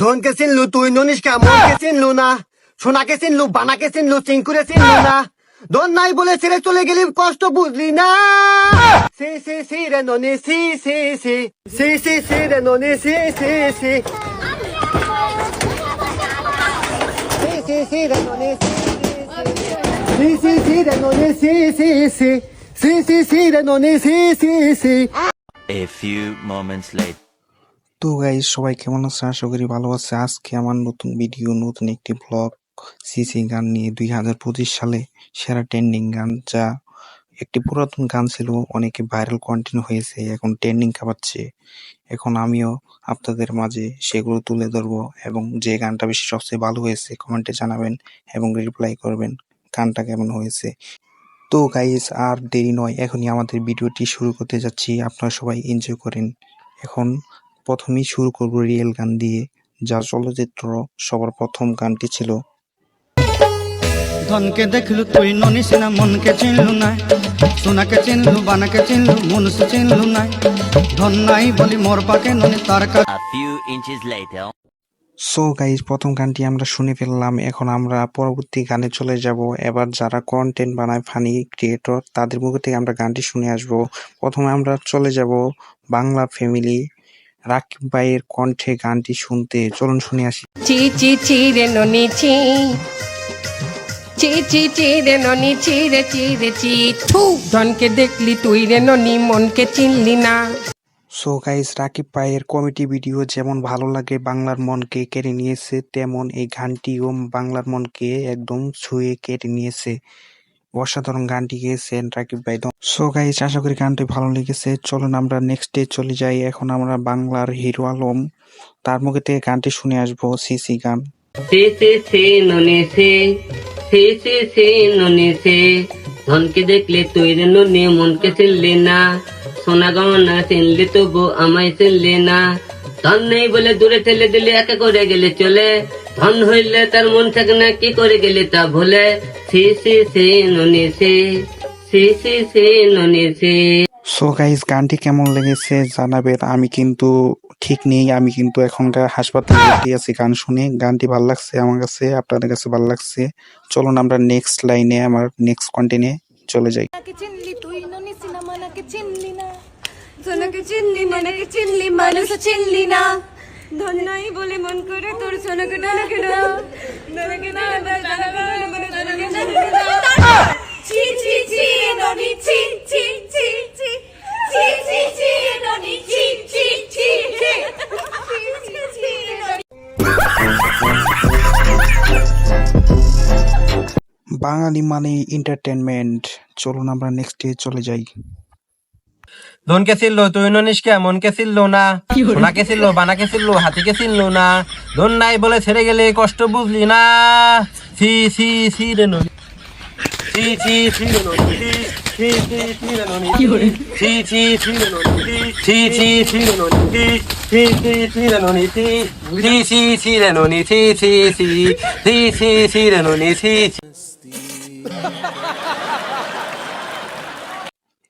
ধনকে চিনলু তুই ননিষ্কা মনকে চিনলু না? সোনাকে চিনলু বানাকে চিনলু চিঙ্কুরে চিনলু না? ধন নাই বলে ছেড়ে চলে গেলি, কষ্ট বুঝলি না? সি সি সি রে সি সি সি। সি সি সি রে ননি সি। সি সি রে ননি, সি সি সি। সি সি সি রে ননি, সি সি সি। A few moments later. তো গাইজ সবাই কেমন আছে আশা করি ভালো আছে। আজকে আমার নতুন ভিডিও নতুন একটি ব্লগ সিসি গান নিয়ে দুই হাজার পঁচিশ সালে সেরা ট্রেন্ডিং গান, যা একটি পুরাতন গান ছিল, অনেকে ভাইরাল কন্টিনিউ হয়েছে, এখন ট্রেন্ডিং খাবাচ্ছে। এখন আমিও আপনাদের মাঝে সেগুলো তুলে ধরবো এবং যে গানটা বেশি সবচেয়ে ভালো হয়েছে কমেন্টে জানাবেন এবং রিপ্লাই করবেন, গানটা কেমন হয়েছে। তো গাইজ আর দেরি নয়, এখনই আমাদের ভিডিওটি শুরু করতে যাচ্ছি। আপনারা সবাই এনজয় করেন। এখন প্রথমেই শুরু করব রিয়েল গান দিয়ে যা চলচ্চিত্র সবার প্রথম গানটি ছিল। ধনকে দেখলু তুই ননিস না মনকে চিনলু না সোনাকে চিনলু বানাকে চিনলু মনুষ চিনলু না ধন নাই বলি মোর পাকে ননি তার. সো গাইজ প্রথম গানটি আমরা শুনে ফেললাম। এখন আমরা পরবর্তী গানে চলে যাব। এবার যারা কন্টেন্ট বানায় ফানি ক্রিয়েটর তাদের মুখ থেকে আমরা গানটি শুনে আসব। প্রথমে আমরা চলে যাব বাংলা ফ্যামিলি রাকিব ভাইয়ের কণ্ঠে গানটি শুনতে চলুন শুনে আসি। চি চি চি রে ননি চি। চি চি চি রে ননি চি রে চি রে চি। থু ধনকে দেখলি তুই রে ননি মনকে চিনলি না। সো গাইস রাকিব ভাইয়ের কমেডি ভিডিও যেমন ভালো লাগে বাংলার মনকে কেড়ে নিয়েছে তেমন এই গানটিও বাংলার মনকে একদম ছুঁয়ে কেড়ে নিয়েছে। অসাধারণ গানটি গেয়েছেন রাকিব ভাই সো গাইস আশা করি গানটি ভালো লেগেছে। চলুন আমরা নেক্সট ডে চলে যাই। এখন আমরা বাংলার হিরো আলম, তার মুখে থেকে গানটি শুনে আসব, সিসি গান। সে সে সে ননে সে সে সে সে ননে সে, ধনকে দেখলে তুই রে ননে মনকে চিনলে না। সোনা গহনা চিনলে তবু আমায় চিনলে না। ধন নেই বলে দূরে ঠেলে দিলে একা করে গেলে চলে। ধন হইলে তার মন থাকে না কি করে গেলে তা ভুলে? সে সে সে ননে সে সে সে সে ননে সে। সো গাইস গানটি কেমন লেগেছে জানাবেন। আমি কিন্তু ঠিক নেই আমি কিন্তু এখনকার হাসপাতালে ভর্তি আছি গান শুনে। গানটি ভালো লাগছে আমার কাছে আপনাদের কাছে ভালো লাগছে। চলুন আমরা নেক্সট লাইনে আমার নেক্সট কন্টেন্টে চলে যাই। চিনলি তুই? ননি সিনেমানাকে চিনলি না? সোনাকে চিনলি মনাকে চিনলি মানুষ চিনলি না ধন নাই বলে মন করে তোর সোনাকে ডানাকে না না বাঙালি মানে এন্টারটেনমেন্ট চলুন আমরা নেক্সট ডে চলে যাই ধনকে চিনলো তুই ননিষ্কা মনকে চিনলো না সোনাকে চিনলো বানাকে চিনলো হাতিকে চিনলো না ধন নাই বলে ছেড়ে গেলে কষ্ট বুঝলি না সি সি সি রে ননি সি সি সি রে ননি সি সি সি রে ননি সি সি সি রে ননি সি সি সি রে ননি সি সি সি রে ননি সি সি সি রে ননি সি সি সি সি সি সি রে ননি সি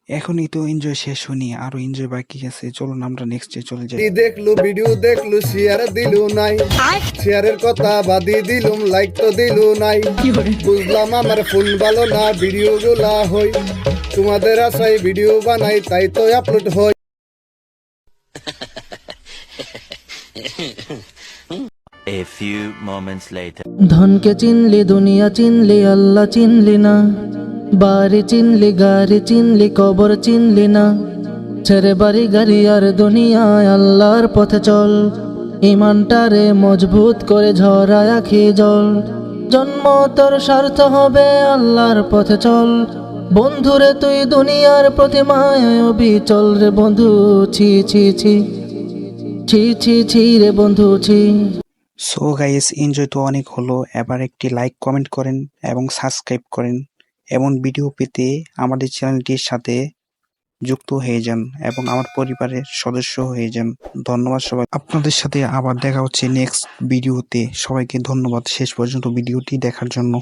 এখনই তো এনজয় শেষ হয়নি আরও এনজয় বাকি আছে। চলুন আমরা নেক্সট ডে চলে যাই। দেখল ভিডিও দেখল শেয়ার দিলু নাই। শেয়ারের কথা বাদি দিলুম লাইক তো দিলু নাই। বুঝলাম আমার ফোন ভালো না ভিডিও গুলা হই। তোমাদের আশায় ভিডিও বানাই তাই তো আপলোড হয় A few moments later. ধনকে চিনলি দুনিয়া চিনলি আল্লাহ চিনলি না। বাড়ি চিনলি, গাড়ি চিনলি, কবর চিনলি না। ছেড়ে বাড়ি, গাড়ি আর দুনিয়ায় আল্লাহর পথে চল। ইমানটারে মজবুত করে ঝরায় আখি জল। জন্ম তোর স্বার্থ হবে আল্লাহর পথে চল। বন্ধুরে তুই দুনিয়ার প্রতিমায় চল রে বন্ধু, ছি ছি ছি। ছি ছি ছি রে বন্ধু, ছি। সো গাইস এনজয় তো অনেক হলো। এবার একটি লাইক কমেন্ট করেন এবং সাবস্ক্রাইব করেন। এমন ভিডিও পেতে আমাদের চ্যানেলটির সাথে যুক্ত হয়ে যান এবং আমার পরিবারের সদস্য হয়ে যান। ধন্যবাদ সবাই। আপনাদের সাথে আবার দেখা হচ্ছে নেক্সট ভিডিওতে সবাইকে ধন্যবাদ। শেষ পর্যন্ত ভিডিওটি দেখার জন্য।